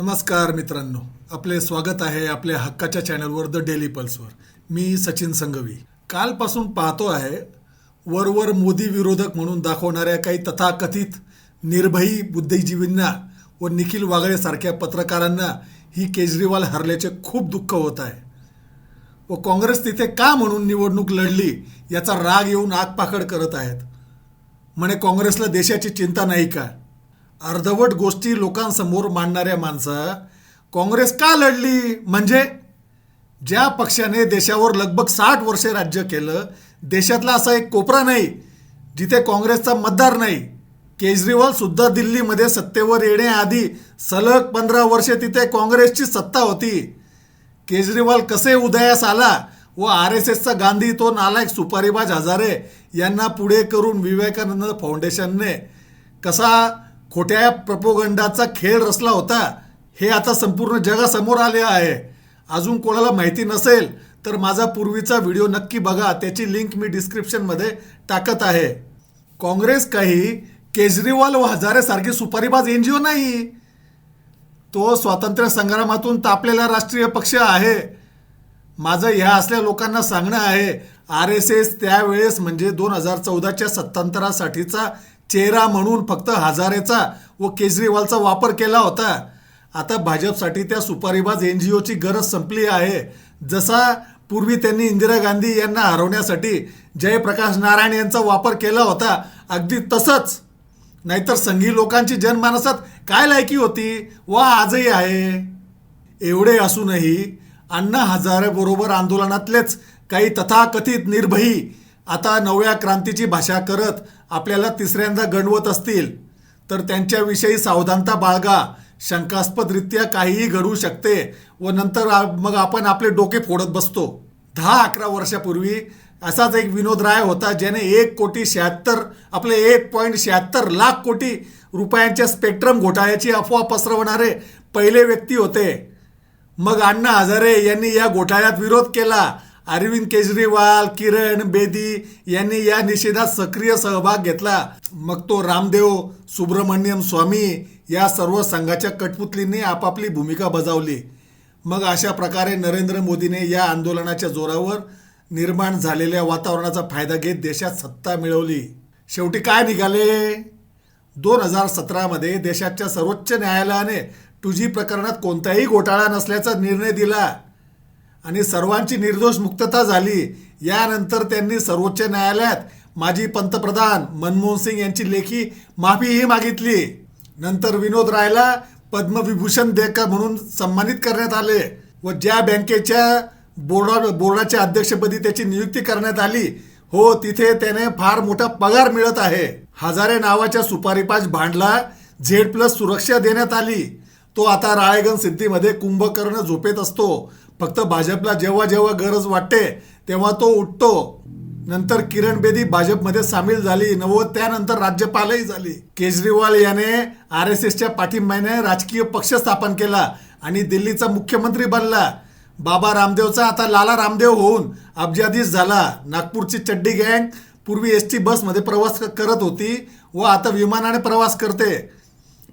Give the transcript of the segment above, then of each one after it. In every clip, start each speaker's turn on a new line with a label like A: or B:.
A: नमस्कार मित्रांनो. आपले स्वागत आहे आपल्या हक्काच्या चॅनलवर द डेली पल्सवर मी सचिन संघवी. कालपासून पाहतो आहे वरवर मोदी विरोधक म्हणून दाखवणाऱ्या काही तथाकथित निर्भयी बुद्धिजीवींना व निखिल वागळेसारख्या पत्रकारांना ही केजरीवाल हरल्याचे खूप दुःख होत आहे. व काँग्रेस तिथे का म्हणून निवडणूक लढली याचा राग येऊन आगपाखड करत आहेत? म्हणे काँग्रेसला देशाची चिंता नाही का? अर्धवट गोष्टी लोकांसमोर मांडणाऱ्या माणसं काँग्रेस का लढली? म्हणजे ज्या पक्षाने देशावर लगभग साठ वर्षे राज्य केलं देशातला असा एक कोपरा नाही जिथे काँग्रेसचा मतदार नाही. केजरीवाल सुद्धा दिल्लीमध्ये सत्तेवर येण्याआधी सलग पंधरा वर्षे तिथे काँग्रेसची सत्ता होती. केजरीवाल कसे उदयास आला व आर एस एसचा गांधी तो नालायक सुपारीबाज हजारे यांना पुढे करून विवेकानंद फाउंडेशनने कसा खोट्या प्रपोगंडाचा खेळ रचला होता. हे आता संपूर्ण जगासमोर आले आहे. अजून कोणाला माहिती नसेल तर माझा पूर्वीचा व्हिडिओ नक्की बघा. त्याची लिंक मी डिस्क्रिप्शनमध्ये टाकत आहे. काँग्रेस काही केजरीवाल व हजारेसारखी सुपारीबाज एन जी ओ नाही. तो स्वातंत्र्य संग्रामातून तापलेला राष्ट्रीय पक्ष आहे. माझं ह्या असल्या लोकांना सांगणं आहे आर एस एस त्यावेळेस म्हणजे दोन हजार चौदाच्या सत्तांतरासाठीचा चेहरा म्हणून फक्त हजारेचा व केजरीवालचा वापर केला होता. आता भाजपसाठी त्या सुपारीबाज एन जी ओची गरज संपली आहे. जसा पूर्वी त्यांनी इंदिरा गांधी यांना हरवण्यासाठी जयप्रकाश नारायण यांचा वापर केला होता अगदी तसंच. नाहीतर संघी लोकांची जनमानसात काय लायकी होती? व आजही आहे. एवढे असूनही अण्णा हजारेबरोबर आंदोलनातलेच काही तथाकथित निर्भयी आता नवव्या क्रांतीची भाषा करत आपल्याला तिसऱ्यांदा गणवत असतील तर त्यांच्याविषयी सावधानता बाळगा. शंकास्पदरित्या काहीही घडू शकते व नंतर मग आपण आपले डोके फोडत बसतो. दहा अकरा वर्षापूर्वी असाच एक विनोद राय होता ज्याने एक कोटी शहात्तर आपले एक पॉईंट शहात्तर लाख कोटी रुपयांच्या स्पेक्ट्रम घोटाळ्याची अफवा पसरवणारे पहिले व्यक्ती होते. मग अण्णा हजारे यांनी या घोटाळ्यात विरोध केला. अरविंद केजरीवाल किरण बेदी यांनी या निषेधात सक्रिय सहभाग घेतला. मग तो रामदेव सुब्रमण्यम स्वामी या सर्व संघाच्या कठपुतलींनी आपापली भूमिका बजावली. मग अशा प्रकारे नरेंद्र मोदीने या आंदोलनाच्या जोरावर निर्माण झालेल्या वातावरणाचा फायदा घेत देशात सत्ता मिळवली. शेवटी काय निघाले? दोन हजार सतरामध्ये देशाच्या सर्वोच्च न्यायालयाने टू जी प्रकरणात कोणताही घोटाळा नसल्याचा निर्णय दिला. आणि सर्वांची निर्दोष मुक्तता झाली. यानंतर त्यांनी सर्वोच्च न्यायालयात माजी पंतप्रधान मनमोहन सिंग यांची लेखी माफीही मागितली. नंतर विनोद रायला पद्मविभूषण देकर म्हणून सन्मानित करण्यात आले व ज्या बँकेच्या बोर्डा बोर्डाच्या अध्यक्षपदी त्याची नियुक्ती करण्यात आली हो तिथे त्याने फार मोठा पगार मिळत आहे. हजारे नावाच्या सुपारीपाच भांडला झेड प्लस सुरक्षा देण्यात आली. तो आता राळेगण सिद्धीमध्ये कुंभकर्ण झोपेत असतो. फक्त भाजपला जेव्हा जेव्हा गरज वाटते तेव्हा तो उठतो. नंतर किरण बेदी भाजपमध्ये सामील झाली. नव त्यानंतर राज्यपालही झाली. केजरीवाल याने आर एस एसच्या पाठिंब्याने राजकीय पक्ष स्थापन केला आणि दिल्लीचा मुख्यमंत्री बनला. बाबा रामदेवचा आता लाला रामदेव होऊन अब्जाधीश झाला. नागपूरची चड्डी गँग पूर्वी एस टी बसमध्ये प्रवास करत होती व आता विमानाने प्रवास करते.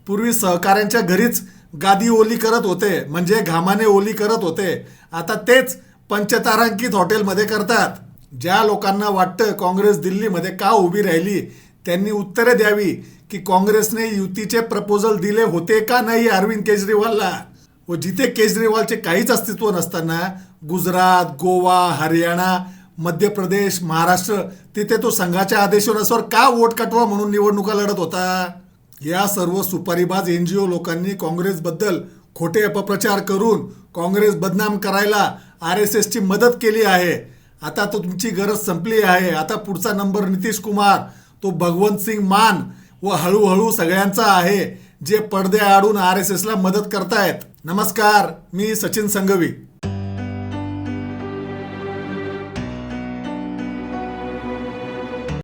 A: पूर्वी सहकाऱ्यांच्या घरीच गादी ओली करत होते म्हणजे घामाने ओली करत होते. आता तेच पंचतारांकित हॉटेलमध्ये करतात. ज्या लोकांना वाटतं काँग्रेस दिल्लीमध्ये का उभी राहिली त्यांनी उत्तरे द्यावी की काँग्रेसने युतीचे प्रपोजल दिले होते का नाही अरविंद केजरीवालला? व जिथे केजरीवालचे काहीच अस्तित्व नसताना गुजरात गोवा हरियाणा मध्य प्रदेश महाराष्ट्र तिथे तो संघाच्या आदेशानुसार का वोट कटवा म्हणून निवडणुका लढत होता? या सर्व सुपारीबाज एन जी ओ लोकांनी काँग्रेसबद्दल खोटे अपप्रचार करून काँग्रेस बदनाम करायला आर एस एसची मदत केली आहे. आता तो तुमची गरज संपली आहे. आता पुढचा नंबर नितीश कुमार तो भगवंत सिंग मान व हळूहळू सगळ्यांचा आहे जे पडदे आडून आर एस एसला मदत करतायत. नमस्कार मी सचिन संघवी.